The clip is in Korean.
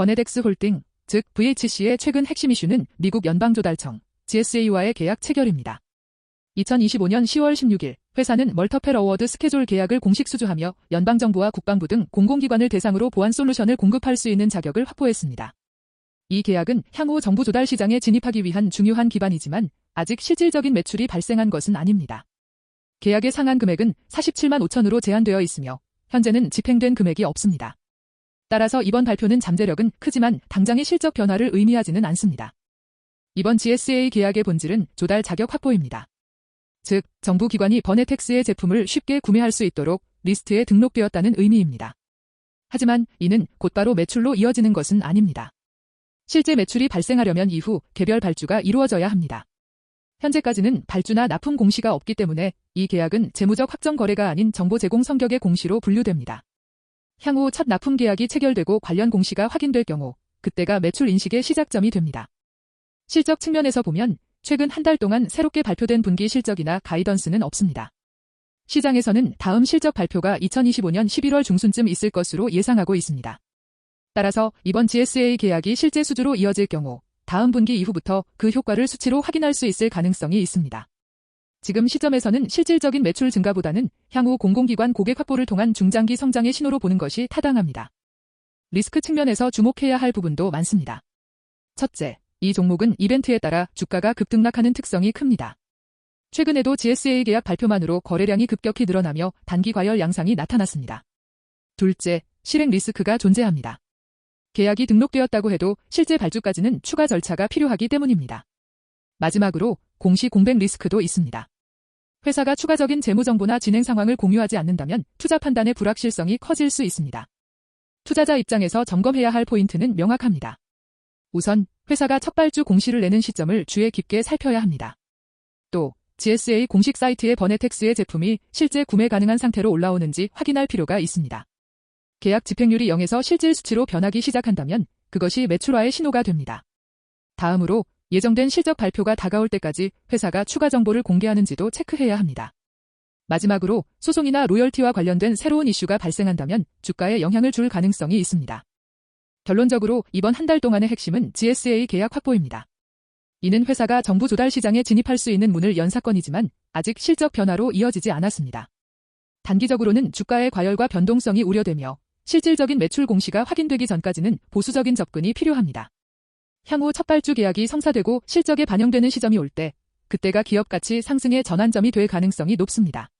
버네덱스 홀딩, 즉 VHC의 최근 핵심 이슈는 미국 연방조달청, GSA와의 계약 체결입니다. 2025년 10월 16일 회사는 멀터펠 어워드 스케줄 계약을 공식 수주하며 연방정부와 국방부 등 공공기관을 대상으로 보안 솔루션을 공급할 수 있는 자격을 확보했습니다. 이 계약은 향후 정부 조달 시장에 진입하기 위한 중요한 기반이지만 아직 실질적인 매출이 발생한 것은 아닙니다. 계약의 상한 금액은 47만 5천으로 제한되어 있으며 현재는 집행된 금액이 없습니다. 따라서 이번 발표는 잠재력은 크지만 당장의 실적 변화를 의미하지는 않습니다. 이번 GSA 계약의 본질은 조달 자격 확보입니다. 즉, 정부 기관이 버네텍스의 제품을 쉽게 구매할 수 있도록 리스트에 등록되었다는 의미입니다. 하지만 이는 곧바로 매출로 이어지는 것은 아닙니다. 실제 매출이 발생하려면 이후 개별 발주가 이루어져야 합니다. 현재까지는 발주나 납품 공시가 없기 때문에 이 계약은 재무적 확정 거래가 아닌 정보 제공 성격의 공시로 분류됩니다. 향후 첫 납품 계약이 체결되고 관련 공시가 확인될 경우 그때가 매출 인식의 시작점이 됩니다. 실적 측면에서 보면 최근 한 달 동안 새롭게 발표된 분기 실적이나 가이던스는 없습니다. 시장에서는 다음 실적 발표가 2025년 11월 중순쯤 있을 것으로 예상하고 있습니다. 따라서 이번 GSA 계약이 실제 수주로 이어질 경우 다음 분기 이후부터 그 효과를 수치로 확인할 수 있을 가능성이 있습니다. 지금 시점에서는 실질적인 매출 증가보다는 향후 공공기관 고객 확보를 통한 중장기 성장의 신호로 보는 것이 타당합니다. 리스크 측면에서 주목해야 할 부분도 많습니다. 첫째, 이 종목은 이벤트에 따라 주가가 급등락하는 특성이 큽니다. 최근에도 GSA 계약 발표만으로 거래량이 급격히 늘어나며 단기 과열 양상이 나타났습니다. 둘째, 실행 리스크가 존재합니다. 계약이 등록되었다고 해도 실제 발주까지는 추가 절차가 필요하기 때문입니다. 마지막으로 공시 공백 리스크도 있습니다. 회사가 추가적인 재무 정보나 진행 상황을 공유하지 않는다면 투자 판단의 불확실성이 커질 수 있습니다. 투자자 입장에서 점검해야 할 포인트는 명확합니다. 우선 회사가 첫 발주 공시를 내는 시점을 주의 깊게 살펴야 합니다. 또 GSA 공식 사이트의 버네텍스의 제품이 실제 구매 가능한 상태로 올라오는지 확인할 필요가 있습니다. 계약 집행률이 0에서 실질 수치로 변하기 시작한다면 그것이 매출화의 신호가 됩니다. 다음으로 예정된 실적 발표가 다가올 때까지 회사가 추가 정보를 공개하는지도 체크해야 합니다. 마지막으로 소송이나 로열티와 관련된 새로운 이슈가 발생한다면 주가에 영향을 줄 가능성이 있습니다. 결론적으로 이번 한 달 동안의 핵심은 GSA 계약 확보입니다. 이는 회사가 정부 조달 시장에 진입할 수 있는 문을 연 사건이지만 아직 실적 변화로 이어지지 않았습니다. 단기적으로는 주가의 과열과 변동성이 우려되며 실질적인 매출 공시가 확인되기 전까지는 보수적인 접근이 필요합니다. 향후 첫 발주 계약이 성사되고 실적에 반영되는 시점이 올 때 그때가 기업 가치 상승의 전환점이 될 가능성이 높습니다.